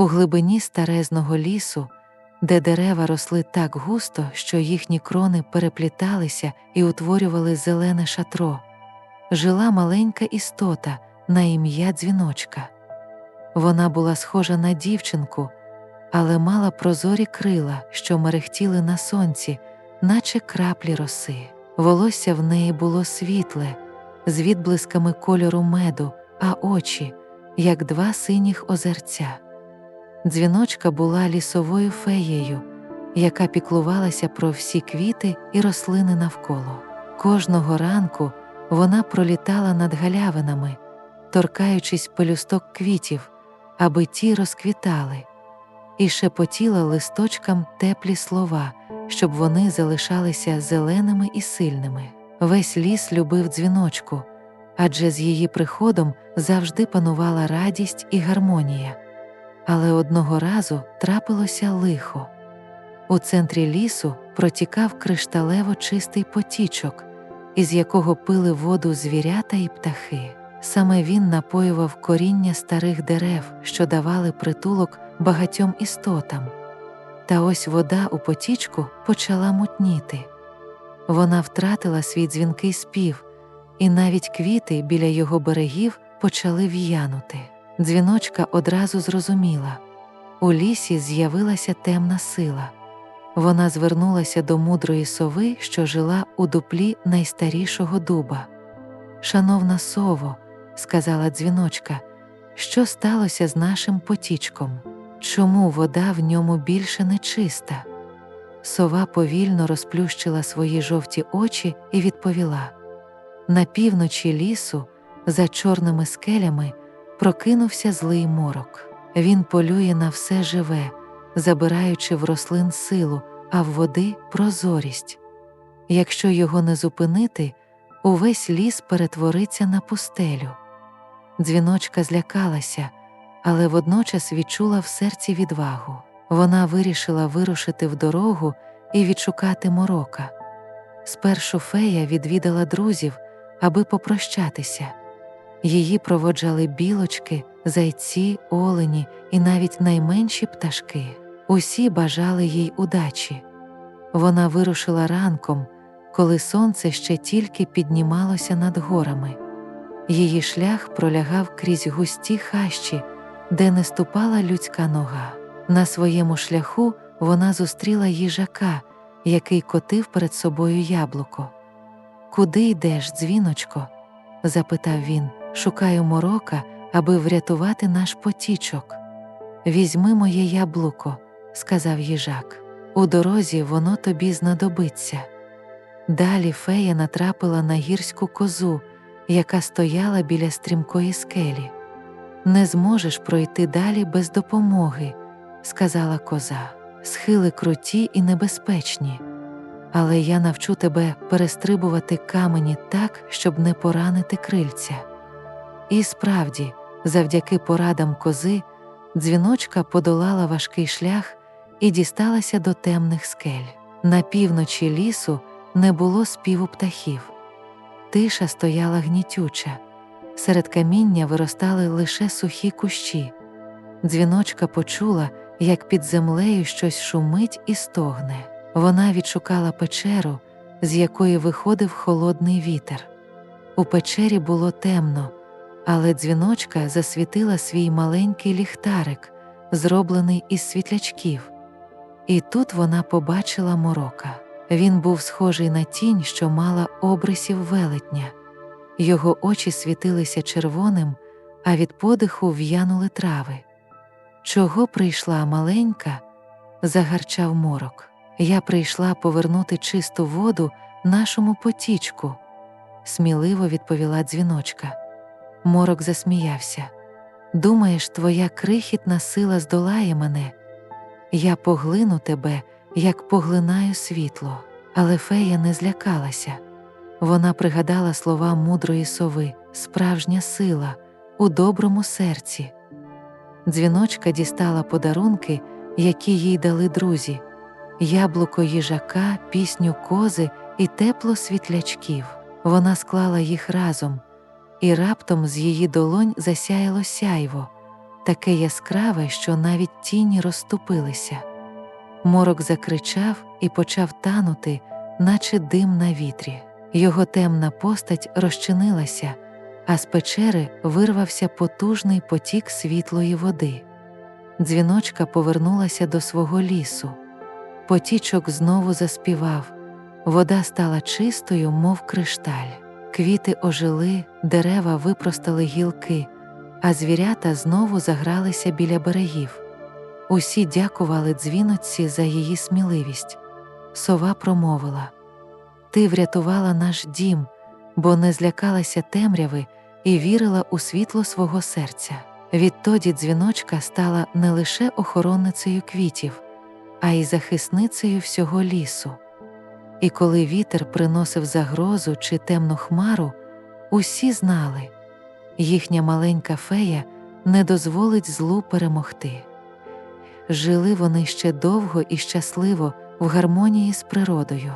У глибині старезного лісу, де дерева росли так густо, що їхні крони перепліталися і утворювали зелене шатро, жила маленька істота на ім'я дзвіночка. Вона була схожа на дівчинку, але мала прозорі крила, що мерехтіли на сонці, наче краплі роси. Волосся в неї було світле, з відблисками кольору меду, а очі, як два синіх озерця. Дзвіночка була лісовою феєю, яка піклувалася про всі квіти і рослини навколо. Кожного ранку вона пролітала над галявинами, торкаючись пелюсток квітів, аби ті розквітали, і шепотіла листочкам теплі слова, щоб вони залишалися зеленими і сильними. Весь ліс любив дзвіночку, адже з її приходом завжди панувала радість і гармонія. Але одного разу трапилося лихо. У центрі лісу протікав кришталево чистий потічок, із якого пили воду звірята і птахи. Саме він напоював коріння старих дерев, що давали притулок багатьом істотам. Та ось вода у потічку почала мутніти. Вона втратила свій дзвінкий спів, і навіть квіти біля його берегів почали в'янути. Дзвіночка одразу зрозуміла у лісі з'явилася темна сила. Вона звернулася до мудрої сови, що жила у дуплі найстарішого дуба. Шановна сово, сказала дзвіночка, що сталося з нашим потічком? Чому вода в ньому більше не чиста? Сова повільно розплющила свої жовті очі і відповіла: На півночі лісу, за чорними скелями, прокинувся злий морок. Він полює на все живе, забираючи в рослин силу, а в води прозорість. Якщо його не зупинити, увесь ліс перетвориться на пустелю. Дзвіночка злякалася, але водночас відчула в серці відвагу. Вона вирішила вирушити в дорогу і відшукати морока. Спершу фея відвідала друзів, аби попрощатися. Її проводжали білочки, зайці, олені і навіть найменші пташки. Усі бажали їй удачі. Вона вирушила ранком, коли сонце ще тільки піднімалося над горами. Її шлях пролягав крізь густі хащі, де не ступала людська нога. На своєму шляху вона зустріла їжака, який котив перед собою яблуко. Куди йдеш, дзвіночко? запитав він. Шукаю морока, аби врятувати наш потічок. Візьми моє яблуко, сказав їжак. У дорозі воно тобі знадобиться. Далі фея натрапила на гірську козу, яка стояла біля стрімкої скелі. Не зможеш пройти далі без допомоги, сказала коза. Схили круті і небезпечні, але я навчу тебе перестрибувати камені так, щоб не поранити крильця. І справді, завдяки порадам кози, дзвіночка подолала важкий шлях і дісталася до темних скель. На півночі лісу не було співу птахів. Тиша стояла гнітюча, серед каміння виростали лише сухі кущі. Дзвіночка почула, як під землею щось шумить і стогне. Вона відшукала печеру, з якої виходив холодний вітер. У печері було темно, але дзвіночка засвітила свій маленький ліхтарик, зроблений із світлячків. І тут вона побачила морока. Він був схожий на тінь, що мала обрисів велетня. Його очі світилися червоним, а від подиху в'янули трави. Чого прийшла маленька? загарчав морок. Я прийшла повернути чисту воду нашому потічку, сміливо відповіла дзвіночка. Морок засміявся. Думаєш, твоя крихітна сила здолає мене? Я поглину тебе, як поглинаю світло. Але фея не злякалася. Вона пригадала слова мудрої сови, справжня сила у доброму серці. Дзвіночка дістала подарунки, які їй дали друзі, яблуко їжака, пісню кози і тепло світлячків. Вона склала їх разом, і раптом з її долонь засяяло сяйво, таке яскраве, що навіть тіні розступилися. Морок закричав і почав танути, наче дим на вітрі. Його темна постать розчинилася, а з печери вирвався потужний потік світлої води. Дзвіночка повернулася до свого лісу. Потічок знову заспівав, вода стала чистою, мов кришталь. Квіти ожили, дерева випростали гілки, а звірята знову загралися біля берегів. Усі дякували дзвіночці за її сміливість. Сова промовила Ти врятувала наш дім, бо не злякалася темряви і вірила у світло свого серця. Відтоді дзвіночка стала не лише охоронницею квітів, а й захисницею всього лісу. І коли вітер приносив загрозу чи темну хмару, усі знали їхня маленька фея не дозволить злу перемогти. Жили вони ще довго і щасливо в гармонії з природою.